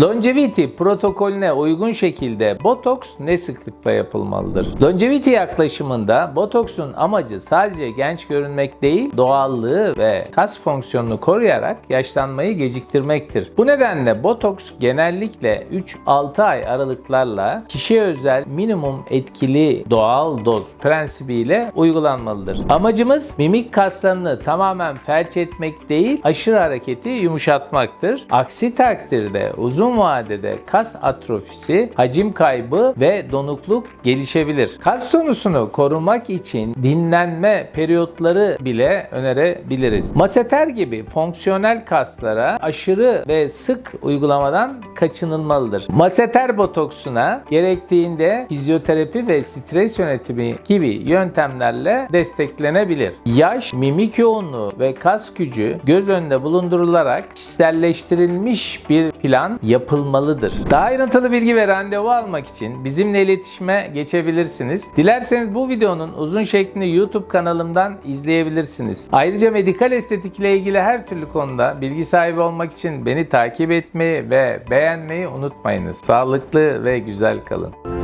Longevity protokolüne uygun şekilde botoks ne sıklıkla yapılmalıdır? Longevity yaklaşımında botoksun amacı sadece genç görünmek değil, doğallığı ve kas fonksiyonunu koruyarak yaşlanmayı geciktirmektir. Bu nedenle botoks genellikle 3-6 ay aralıklarla kişiye özel minimum etkili doğal doz prensibiyle uygulanmalıdır. Amacımız mimik kaslarını tamamen felç etmek değil, aşırı hareketi yumuşatmaktır. Aksi takdirde uzun vadede kas atrofisi, hacim kaybı ve donukluk gelişebilir. Kas tonusunu korumak için dinlenme periyotları bile önerebiliriz. Maseter gibi fonksiyonel kaslara aşırı ve sık uygulamadan kaçınılmalıdır. Maseter botoksuna gerektiğinde fizyoterapi ve stres yönetimi gibi yöntemlerle desteklenebilir. Yaş, mimik yoğunluğu ve kas gücü göz önünde bulundurularak kişiselleştirilmiş bir plan yapılmalıdır. Daha ayrıntılı bilgi ve randevu almak için bizimle iletişime geçebilirsiniz. Dilerseniz bu videonun uzun şeklini YouTube kanalımdan izleyebilirsiniz. Ayrıca medikal estetik ile ilgili her türlü konuda bilgi sahibi olmak için beni takip etmeyi ve beğenmeyi unutmayınız. Sağlıklı ve güzel kalın.